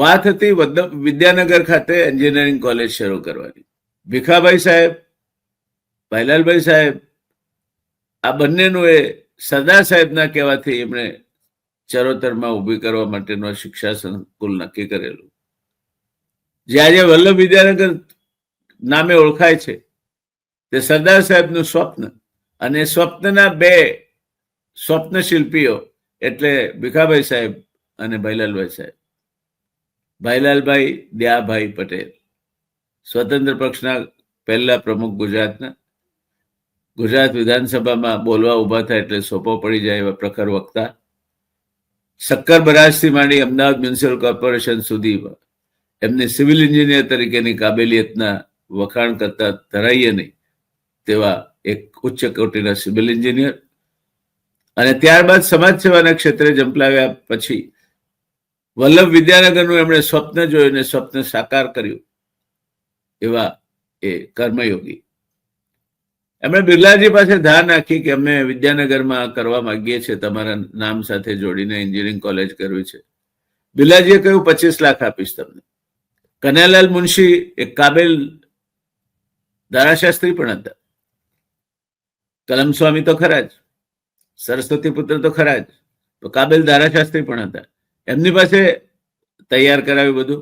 વાત હતી વિદ્યાનગર ખાતે એન્જિનિયરિંગ કોલેજ શરૂ કરવાની. ભીખાભાઈ સાહેબ, ભાઈલાલભાઈ સાહેબ, આ બંનેનું એ સરદાર સાહેબના કહેવાથી એમણે ચરોતરમાં ઊભી કરવા માટેનું શિક્ષા સંકુલ નક્કી કરેલું. જે આજે વલ્લભ વિદ્યાનગર નામે ઓળખાય છે, તે સરદાર સાહેબનું સ્વપ્ન અને સ્વપ્નના બે સ્વપ્ન શિલ્પીઓ એટલે ભીખાભાઈ સાહેબ અને ભાઈલાલભાઈ સાહેબ. ભાઈલાલભાઈ દયાભાઈ પટેલ. સ્વતંત્ર પક્ષના પહેલા પ્રમુખ ગુજરાતના. ગુજરાત વિધાનસભામાં બોલવા ઊભા થાય એટલે સોપો પડી જાય એવા પ્રખર વક્તા. સક્કર બરાજથી માંડી અમદાવાદ મ્યુનિસિપલ કોર્પોરેશન સુધી એમની સિવિલ એન્જિનિયર તરીકેની કાબેલિયતના વખાણ કરતા ધરાઈએ નહીં તેવા એક ઉચ્ચ કોટીના સિવિલ એન્જિનિયર. અને ત્યારબાદ સમાજ સેવાના ક્ષેત્રે જંપલાવ્યા પછી વલ્લભ વિદ્યાનગરનું એમણે સ્વપ્ન જોયું અને સ્વપ્ન સાકાર કર્યું. એવા એ કર્મયોગી. એમણે બિરલાજી પાસે ધાર નાખી કે અમે વિદ્યાનગરમાં કરવા માંગીએ છીએ, તમારા નામ સાથે જોડીને એન્જિનિયરિંગ કોલેજ કરવી છે. બિરલાજીએ કહ્યું, પચીસ લાખ આપીશ તમને. કનૈયાલાલ મુનશી એક કાબેલ ધારાશાસ્ત્રી પણ હતા. કલમ સ્વામી તો ખરા જ. સરસ્વતી પુત્ર તો ખરા જ. તો કાબેલ ધારાશાસ્ત્રી પણ હતા. એમની પાસે તૈયાર કરાવ્યું બધું.